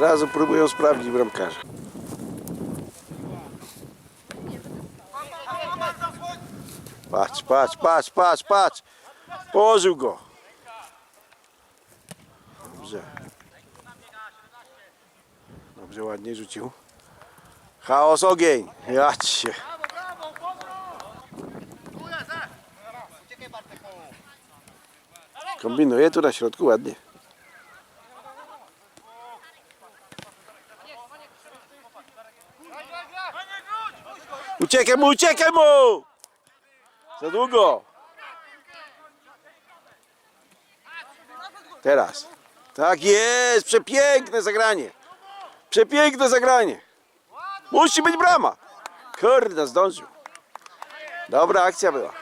Razu próbują sprawdzić bramkarza. Patrz, patrz, patrz, patrz, patrz. Położył go. Dobrze. Dobrze, ładnie rzucił. Chaos, ogień. Jać się. Kombinuje tu na środku ładnie. Uciekaj mu, uciekaj mu! Za długo. Teraz. Tak jest, przepiękne zagranie. Przepiękne zagranie. Musi być brama. Kurde, zdążył. Dobra akcja była.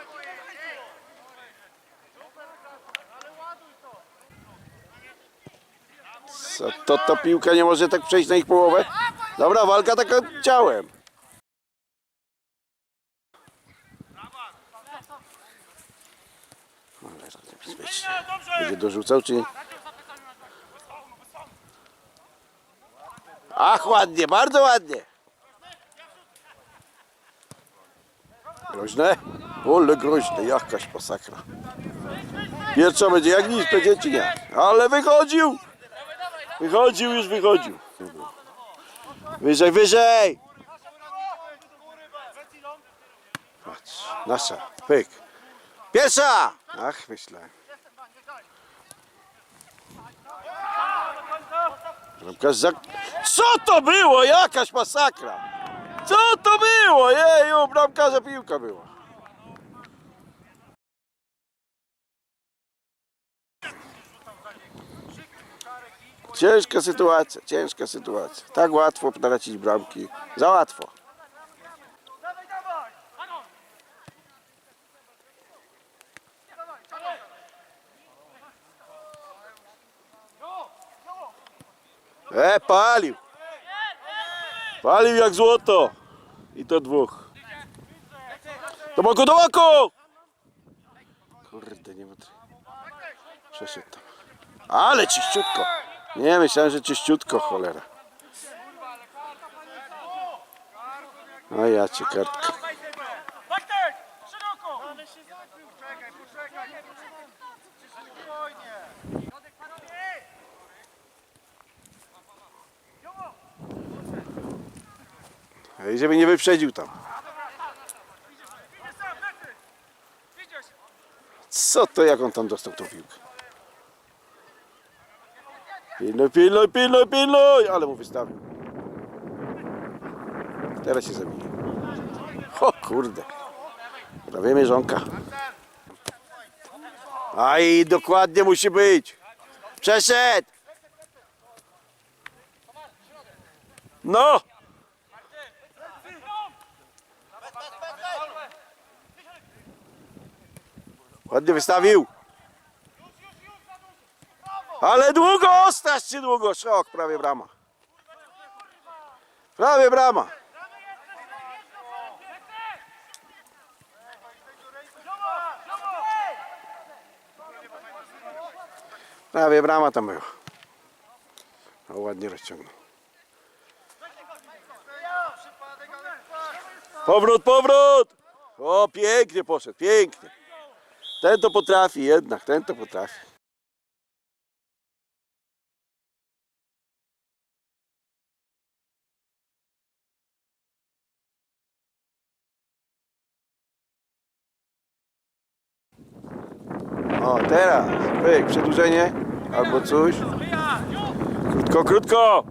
Co, to, piłka nie może tak przejść na ich połowę? Dobra, walka taka ciałem. To niebezpiecznie. Będzie dorzucał czy? Ach, ładnie, bardzo ładnie. Groźne? Ole groźne, jakaś masakra. Pierwsza będzie jak nic, będzie czy nie? Ale wychodził! Wychodził, już wychodził. Wyżej, wyżej! Patrz, nasza, pyk. Pierwsza! Ach. Bramkarz za... Co to było? Jakaś masakra! Co to było? Jeju, bramkarza piłka była. Ciężka sytuacja, ciężka sytuacja. Tak łatwo tracić bramki. Za łatwo. Palił. Palił jak złoto. I to dwóch. Do boku, do boku! Kurde, nie potrafię. Przeszedł tam. Ale czyściutko. Nie, myślałem, że czyściutko, cholera. A ja cię kartka. Bartek! Szeroko! Ale się zabił. Poczekaj, poczekaj. Spokojnie. Środek panowie! Ej, żeby nie wyprzedził tam. Co to, jak on tam dostał tą piłkę? Pilnuj, pilnuj, pilnuj, pilnuj! Ale mu wystawił. Teraz się zabije. O kurde. Prawie mierzonka. Aj, dokładnie musi być. Przeszedł! No! Ładnie wystawił. Ale długo, strasznie długo. Szok, prawie brama. Prawie brama. Prawie brama tam była. O, ładnie rozciągnął. Powrót, powrót! O, pięknie poszedł, pięknie. Ten to potrafi jednak, ten to potrafi. O, teraz, pyk, przedłużenie albo coś. Krótko, krótko!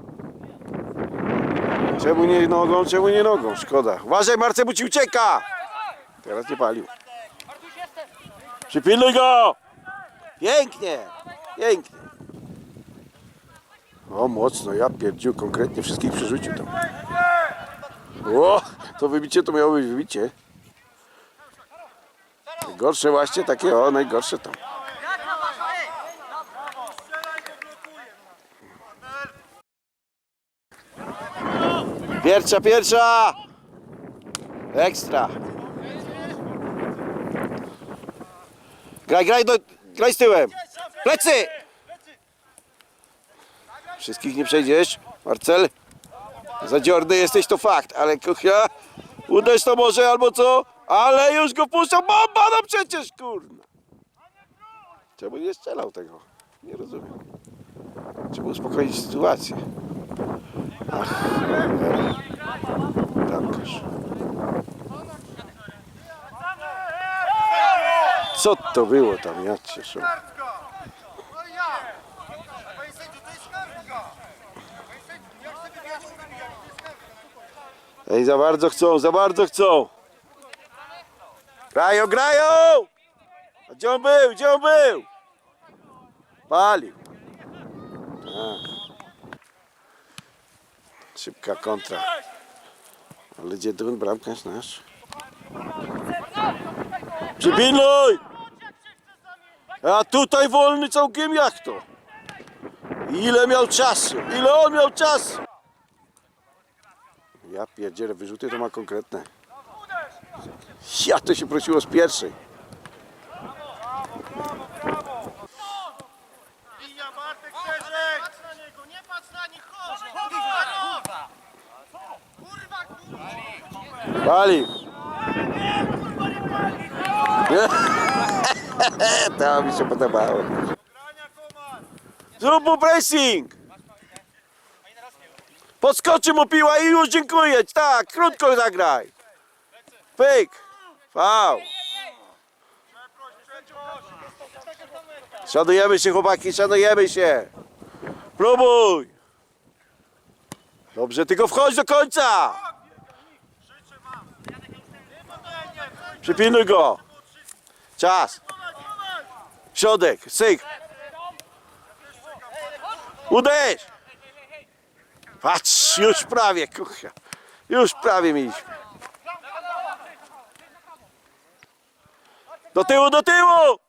Czemu nie nogą, czemu nie nogą? Szkoda. Uważaj, Marce, bo ci ucieka! Teraz nie palił. Przypilnuj go! Pięknie! Pięknie! O, mocno, ja pierdził konkretnie wszystkich przerzucił tam. O, to wybicie to miało być wybicie. Gorsze właśnie takie, o, najgorsze tam. Pierwsza, pierwsza! Ekstra! Graj, graj, do, graj z tyłem! Plecy! Wszystkich nie przejdziesz, Marcel? Zadziorny jesteś, to fakt, ale kuchnia, uderz to może albo co? Ale już go puszczał, bomba, no przecież, kurna. Czemu nie strzelał tego? Nie rozumiem. Trzeba uspokoić sytuację. Ach, bramkarz. Co to było tam, ja cię. Ej, za bardzo chcą, za bardzo chcą. Grają, grają! A gdzie on był, gdzie on był? Palił. Tak. Szybka kontra. Ale gdzie ten bramkarz nasz? Przypilnuj! A tutaj wolny całkiem jak to? Ile miał czasu? Ile on miał czasu? Ja pierdzielę, wyrzuty to ma konkretne. Ja to się prosiło z pierwszej. Niego, nie to mi się podobało. Zrób mu pressing. Podskoczy mu piła i już dziękuję. Tak, krótko zagraj. Pyk. Fał. Szanujemy się chłopaki, szanujemy się. Próbuj. Dobrze, tylko wchodź do końca. Przypilnuj go. Czas. Środek, syk. Uderz! Patrz, już prawie, kucha. Już prawie mieliśmy. Do tyłu, do tyłu!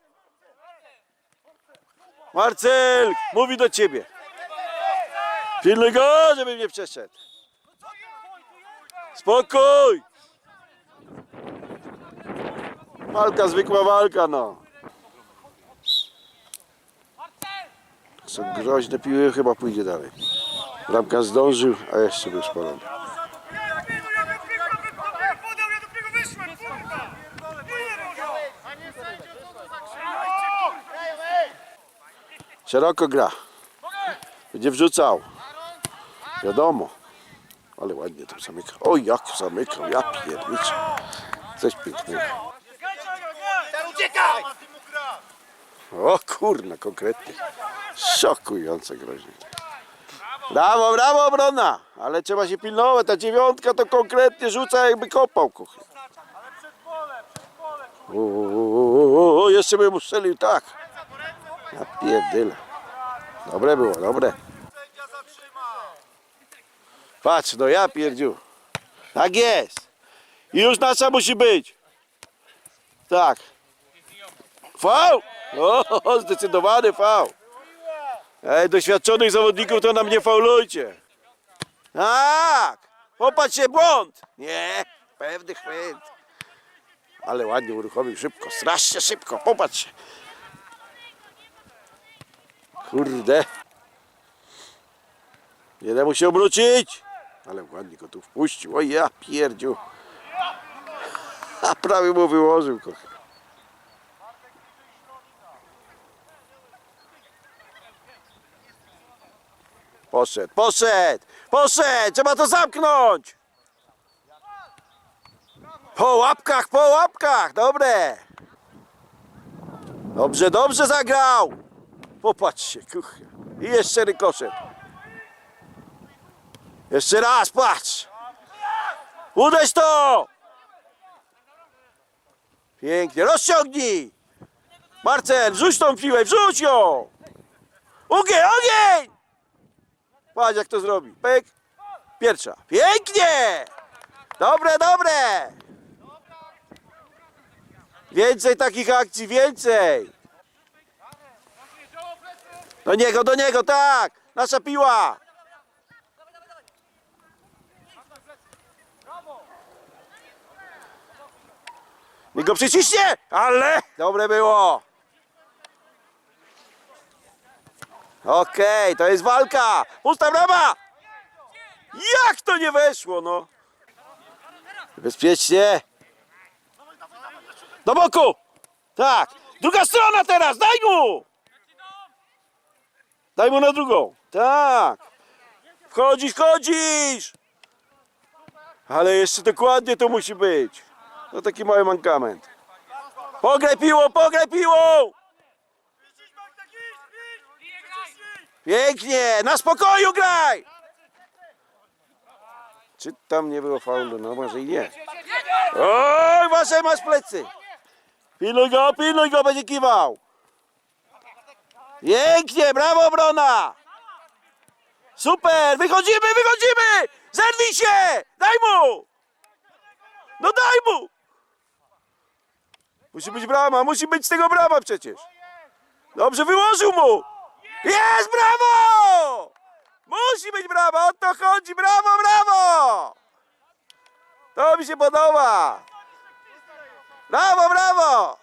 Marcel, mówi do ciebie. Pilnuj go, żeby nie przeszedł. Spokój! Walka, zwykła walka, no. Są groźne piły, chyba pójdzie dalej. Bramka zdążył, a jeszcze był spalony. Szeroko gra. Będzie wrzucał. Wiadomo. Ale ładnie to zamyka. Oj, jak zamykał, ja pierniczę. Coś pięknego. Uciekaj! O kurna, konkretnie. Szokujące groźnie. Brawo, brawo obrona! Ale trzeba się pilnować, ta dziewiątka to konkretnie rzuca jakby kopał kuchy. O, o, o, o, jeszcze bym strzelił tak. Ja pierdyle. Dobre było, dobre. Patrz, no ja pierdziu. Tak jest. I już nasza musi być. Tak. Fał! O, zdecydowany fał. Ej, doświadczonych zawodników to nam nie faulujcie. Tak! Popatrz się, błąd! Nie, pewny chwyt. Ale ładnie uruchomił szybko, strasznie szybko, popatrz się. Kurde. Nie da mu się obrócić. Ale ładnie go tu wpuścił. O ja pierdziu. A prawie mu wyłożył kocha. Poszedł, poszedł, poszedł, trzeba to zamknąć. Po łapkach, po łapkach, dobre. Dobrze, dobrze zagrał. Popatrzcie, kuchnia. I jeszcze rykoszet. Jeszcze raz, patrz! Uderz to! Pięknie, rozciągnij! Marcel, wrzuć tą piłę, wrzuć ją! Ogień, ogień! Patrz jak to zrobi. Pyk. Pierwsza. Pięknie! Dobre, dobre! Więcej takich akcji, więcej! Do niego, do niego, tak! Nasza piła! Niech go przyciśnie! Ale dobre było! Okej, to jest walka. Pusta brama. Jak to nie weszło, no? Bezpiecznie. Do boku. Tak. Druga strona teraz. Daj mu. Daj mu na drugą. Tak. Wchodzisz, wchodzisz. Ale jeszcze dokładnie to musi być. To taki mały mankament. Pograj piłą, pograj piłą. Pięknie, na spokoju graj! Czy tam nie było faulu? No może i nie. Oj, wasze masz plecy. Pilnuj go, pilnuj go, będzie kiwał. Pięknie, brawo obrona. Super, wychodzimy, wychodzimy! Zerwij się! Daj mu! No daj mu! Musi być brama, musi być z tego brama przecież. Dobrze, wyłożył mu! Jest brawo! Musi być brawo, o to chodzi, brawo, brawo! To mi się podoba! Brawo, brawo!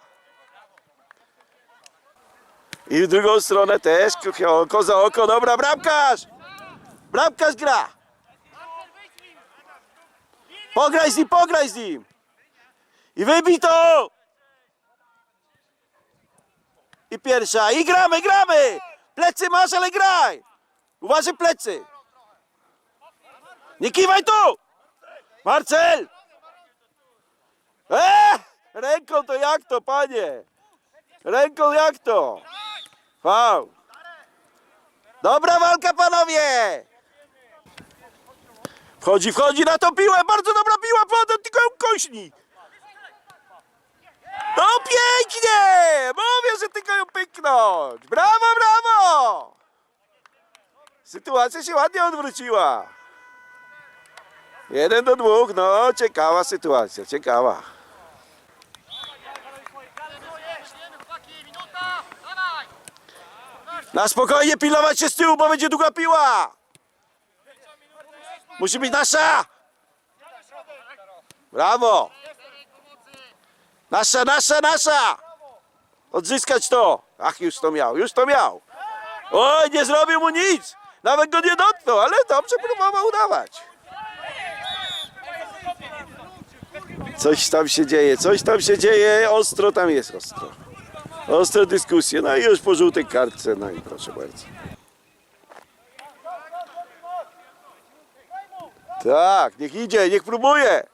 I w drugą stronę też, ko- oko za oko, dobra, bramkarz! Bramkarz gra! Pograj z nim, pograj z nim! I wybij to! I pierwsza, i gramy, gramy! Plecy masz, ale graj! Uważaj plecy! Nie kiwaj tu! Marcel! Eee! Ręką to jak to, panie? Ręką jak to? Fał! Dobra walka, panowie! Wchodzi, wchodzi na tą piłę, bardzo dobra piła, potem tylko ją kośni! No pięknie! Mówię, że tylko ją pyknąć! Brawo, brawo! Sytuacja się ładnie odwróciła. Jeden do dwóch, no ciekawa sytuacja, ciekawa. Na spokojnie pilnować się z tyłu, bo będzie długa piła! Musi być nasza! Brawo! Nasza, nasza, nasza! Odzyskać to! Ach, już to miał, już to miał! Oj, nie zrobił mu nic! Nawet go nie dotknął, ale dobrze próbował udawać. Coś tam się dzieje, coś tam się dzieje, ostro tam jest ostro. Ostre dyskusje, no i już po żółtej kartce, no i proszę bardzo. Tak, niech idzie, niech próbuje.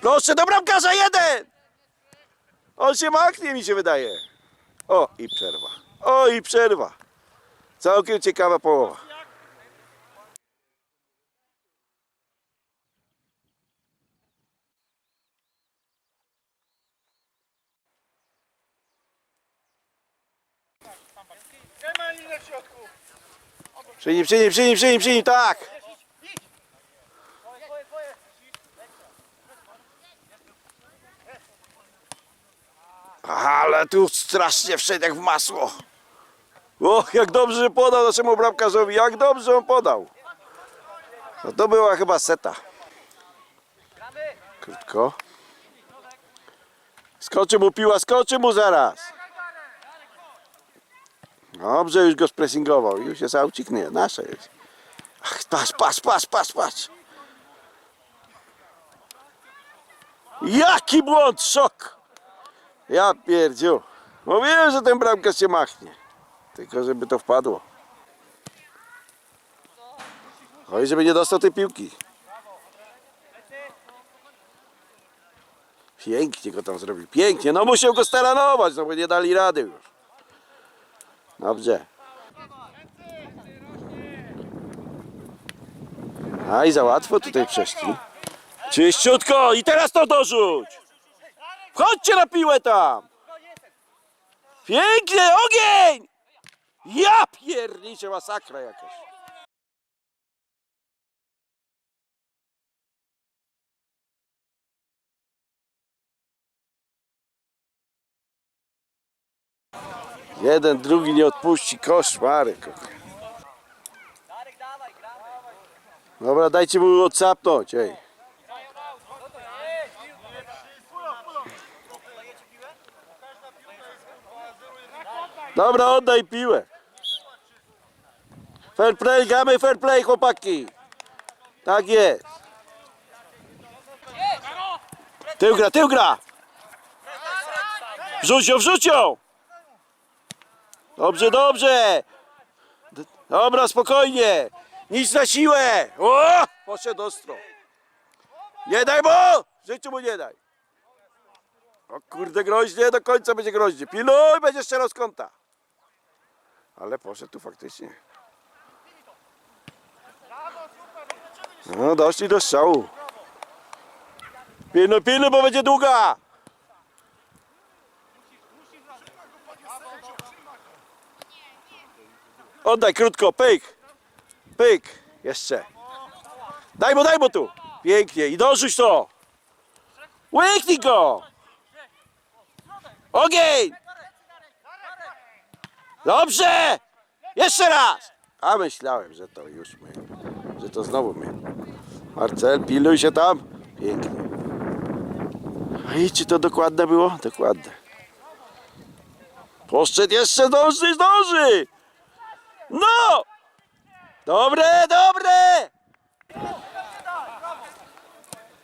Proszę do bramkarza, jeden! On się machnie, mi się wydaje. O, i przerwa. O, i przerwa. Całkiem ciekawa połowa. Trzymaj linę w środku! Przy nim, przy nim, przy nim, przy nim, przy nim, tak. Ale tu strasznie wszedł jak w masło. Och, jak dobrze podał naszemu bramkarzowi, jak dobrze on podał. No to była chyba seta. Krótko. Skoczy mu piła, skoczy mu zaraz. Dobrze, już go spressingował. Już jest aucik, nie, nasze jest. Ach, patrz, patrz, patrz, patrz, patrz. Jaki błąd, szok. Ja pierdziu. Mówiłem, że ten bramkarz się machnie. Tylko żeby to wpadło. Oj, żeby nie dostał tej piłki. Pięknie go tam zrobił, pięknie. No musiał go staranować, no bo nie dali rady już. Dobrze. A i za łatwo tutaj przeszli. Czyściutko i teraz to dorzuć. Wchodźcie na piłę tam. Pięknie, ogień! Ja pierniczę, masakra jakaś. Jeden, drugi nie odpuści, koszmarek. Dobra, dajcie mu odsapnąć, ej. Dobra, oddaj piłę. Fair play, gramy fair play, chłopaki. Tak jest. Tył gra, tył gra. Wrzuć ją, wrzuć ją. Dobrze, dobrze. Dobra, spokojnie. Nic na siłę. O! Poszedł ostro. Nie daj mu! Życiu mu nie daj. O kurde, groźnie, do końca będzie groźnie. Piluj, będzie strzelał z kąta. Ale poszedł tu faktycznie. No, doszli do strzału. Pilnuj, pilnuj, bo będzie długa. Oddaj krótko, pyk. Pyk. Jeszcze. Daj mu, daj mu tu. Pięknie. I dorzuć to. Łyknij go. Ogień. Dobrze. Jeszcze raz. A myślałem, że to już my. Że to znowu my. Marcel, piluj się tam. Pięknie. I czy to dokładne było? Dokładne. Poszedł jeszcze, zdąży, zdąży. No! Dobre, dobre!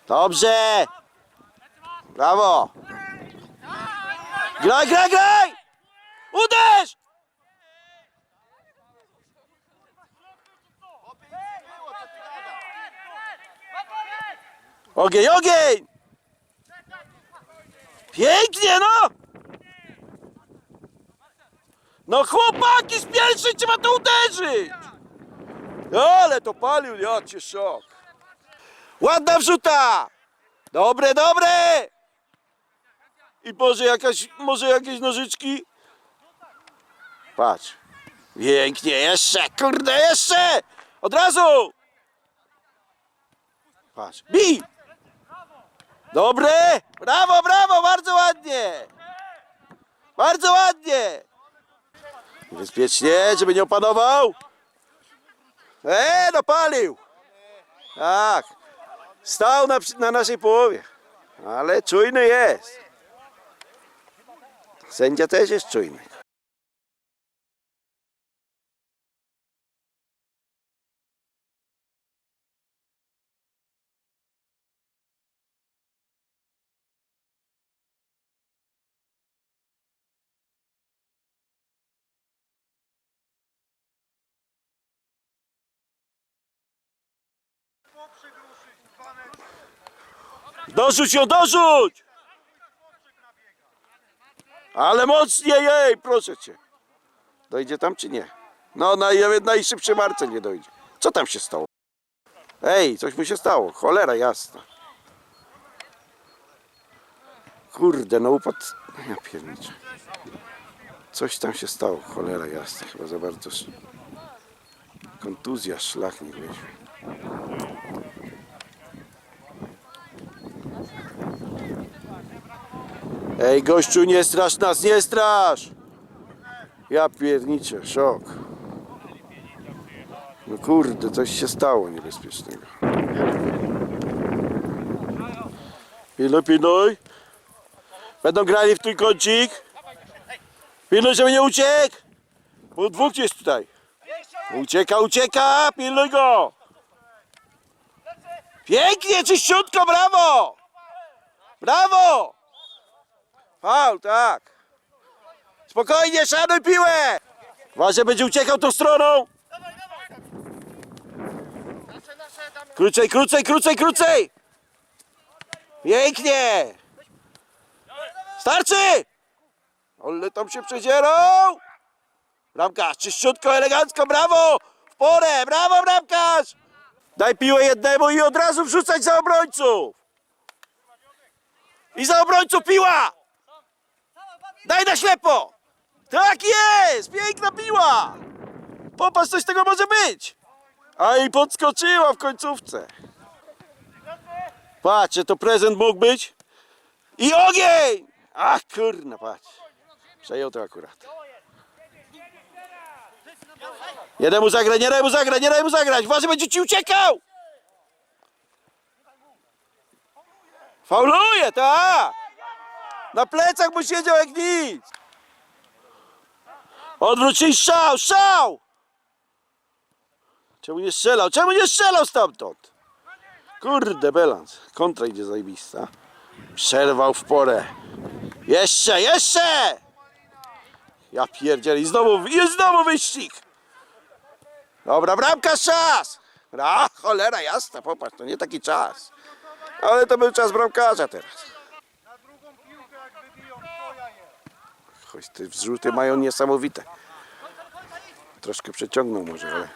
Dobrze! Brawo! Graj, graj, graj! Uderz! Ogień, ogień! Pięknie, no! No chłopaki, z pierwszej trzeba to uderzyć! Ale to palił, ja cię szok. Ładna wrzuta! Dobre, dobre! I może jakaś, może jakieś nożyczki? Patrz. Pięknie, jeszcze, kurde, jeszcze! Od razu! Patrz, bij! Dobre! Brawo, brawo, bardzo ładnie! Bardzo ładnie! Bezpiecznie, żeby nie opanował. Eee, dopalił! Tak. Stał na, na naszej połowie. Ale czujny jest. Sędzia też jest czujny. Dorzuć ją, dorzuć! Ale mocniej, jej, proszę cię. Dojdzie tam czy nie? No, na najszybszej marce nie dojdzie. Co tam się stało? Ej, coś mu się stało. Cholera jasna. Kurde, no upadł. Ja pierniczę. Coś tam się stało. Cholera jasna. Chyba za bardzo. Kontuzja, szlak nie weźmie. Ej, gościu, nie strasz nas, nie strasz! Ja pierniczę, szok. No kurde, coś się stało niebezpiecznego. Pilnuj, pilnuj. Będą grali w trójkącik. Pilnuj, żeby nie uciekł. Bo dwóch jest tutaj. Ucieka, ucieka, pilnuj go. Pięknie, czyściutko, brawo! Brawo! Faul, tak. Spokojnie, szanuj piłę! Uważaj, będzie uciekał tą stroną. Krócej, krócej, krócej, krócej! Pięknie! Starczy! Ale tam się przedzierał! Bramkarz, czyściutko, elegancko, brawo! W porę, brawo bramkarz! Daj piłę jednemu i od razu wrzucać za obrońców! I za obrońców piła! Daj na ślepo! Tak jest! Piękna piła! Popatrz, coś tego może być! A i podskoczyła w końcówce. Patrz, czy to prezent mógł być? I ogień! Ach, kurna, patrz. Przejął to akurat. Nie daj mu zagrać, nie daj mu zagrać, nie daj mu zagrać! Będzie ci uciekał! Fauluje, tak! Na plecach mu siedział jak nic! I strzał, strzał! Czemu nie strzelał? Czemu nie strzelał stamtąd? Kurde, Belans. Kontra idzie zajebista. Przerwał w porę. Jeszcze, jeszcze! Ja pierdzielę. I znowu, i znowu wyścig. Dobra, bramka, czas! A, cholera jasna, popatrz, to nie taki czas. Ale to był czas bramkarza teraz. Na drugą piłkę jak wybiją, to ja je. Te wrzuty mają niesamowite. Troszkę przeciągnął może, ale...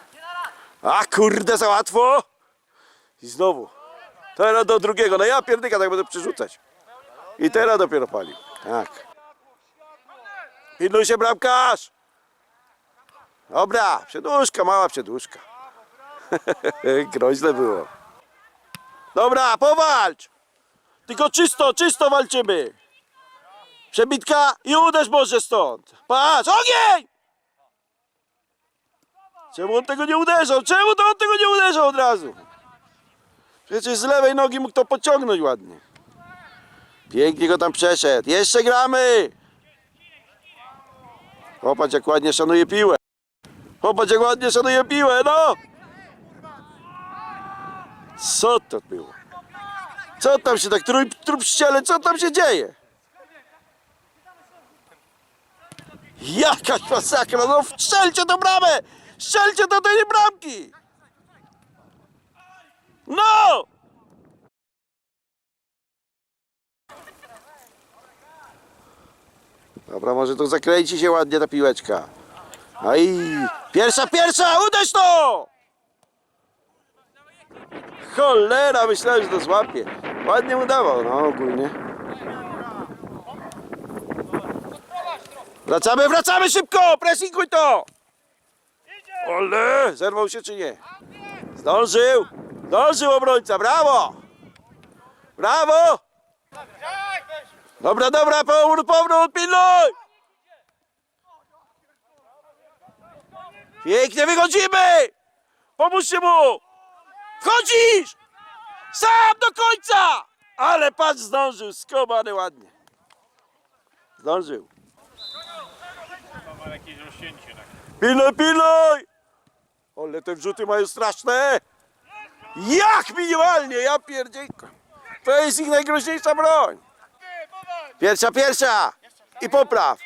A kurde, za łatwo! I znowu. Teraz do drugiego. No ja pierdyka tak będę przerzucać. I teraz dopiero palił. Tak. Pilnuj się bramkarz! Dobra, przedłużka, mała przedłużka. Groźne było. Dobra, powalcz! Tylko czysto, czysto walczymy! Przebitka i uderz może stąd. Patrz, ogień! Czemu on tego nie uderzał? Czemu to on tego nie uderzał od razu? Przecież z lewej nogi mógł to pociągnąć ładnie. Pięknie go tam przeszedł. Jeszcze gramy! Popatrz jak ładnie szanuje piłę. Popatrz jak ładnie szanuje piłę, no! Co to było? Co tam się tak trup, trup ściele, co tam się dzieje? Jakaś masakra, no strzelcie do bramę! Strzelcie do tej bramki! No! Dobra, może to zakręci się ładnie ta piłeczka. Aj, pierwsza, pierwsza, uderz to! Cholera, myślałem, że to złapie. Ładnie mu dawał, no ogólnie. Wracamy, wracamy szybko! Pressinguj to! Ole! Zerwał się czy nie? Zdążył! Zdążył obrońca, brawo! Brawo! Dobra, dobra, powrót, powrót, pilnuj! Pięknie wychodzimy! Pomóżcie mu! Wchodzisz! Sam do końca! Ale patrz, zdążył, skobany ładnie. Zdążył. Jakieś rozcięcie. Tak. Pilnuj, pilnuj! Ale te wrzuty mają straszne! Jak minimalnie, ja pierdziejko. To jest ich najgroźniejsza broń. Pierwsza, pierwsza! I popraw.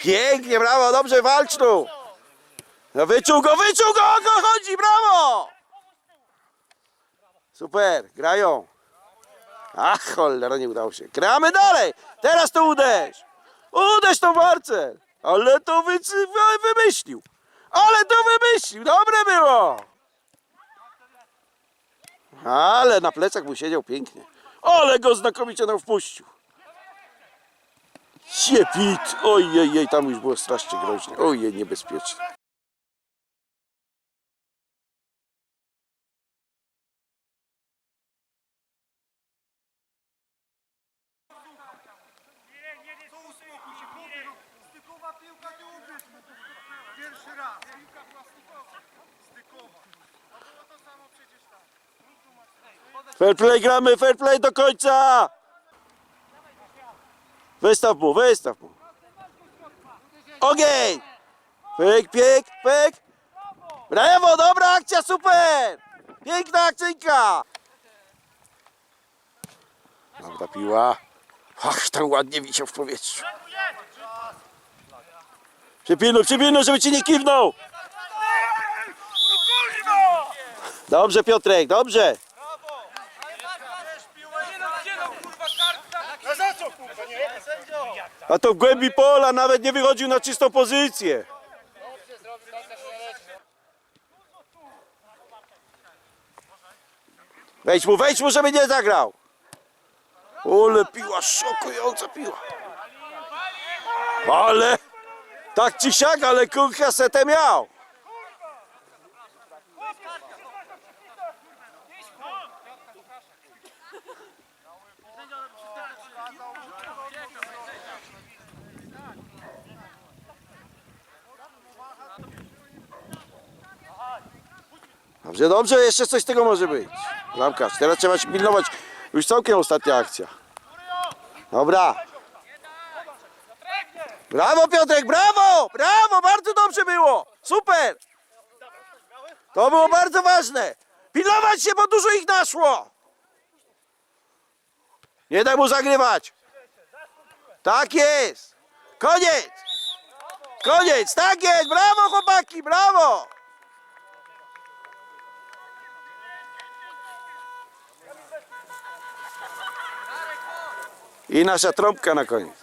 Pięknie, brawo, dobrze walcz tu. No wyczuł go, wyczuł go, o chodzi, brawo! Super, grają. Ach, cholera, nie udało się. Gramy dalej. Teraz to uderz. Uderz to Marcel. Ale to wy, wy- wymyślił. Ale to wymyślił. Dobre było. Ale na plecach mu siedział pięknie. Ale go znakomicie nam wpuścił. Siepit. Ojej, tam już było strasznie groźnie. Ojej, niebezpieczne. Co uspokój się, chłopie, no. Stykowa piłka, nie ubierz mu. Pierwszy raz. Piłka plastikowa. Stykowa. A było to samo przecież tam. Fair play gramy, fair play do końca. Wystaw mu, wystaw mu. Ogień! Pyk, pyk, pyk. Brawo, dobra akcja, super! Piękna akcyjka! Dobra piła. Ach, tam ładnie wisiał w powietrzu. Przypilnuj, przypilnuj, żeby ci nie kiwnął. Dobrze Piotrek, dobrze. A za co, kurwa, nie? A to w głębi pola nawet nie wychodził na czystą pozycję. Wejdź mu, wejdź mu, żeby nie zagrał. Ole piła, szokująca piła. Ale, tak ci siak, ale kurka setę miał. Dobrze, dobrze, jeszcze coś z tego może być. Bramkarz, teraz trzeba się pilnować. Już całkiem ostatnia akcja. Dobra. Brawo Piotrek, brawo! Brawo, bardzo dobrze było! Super! To było bardzo ważne. Pilnować się, bo dużo ich naszło. Nie daj mu zagrywać. Tak jest. Koniec. Koniec. Tak jest. Brawo chłopaki, brawo. I nasza trąbka na koniec.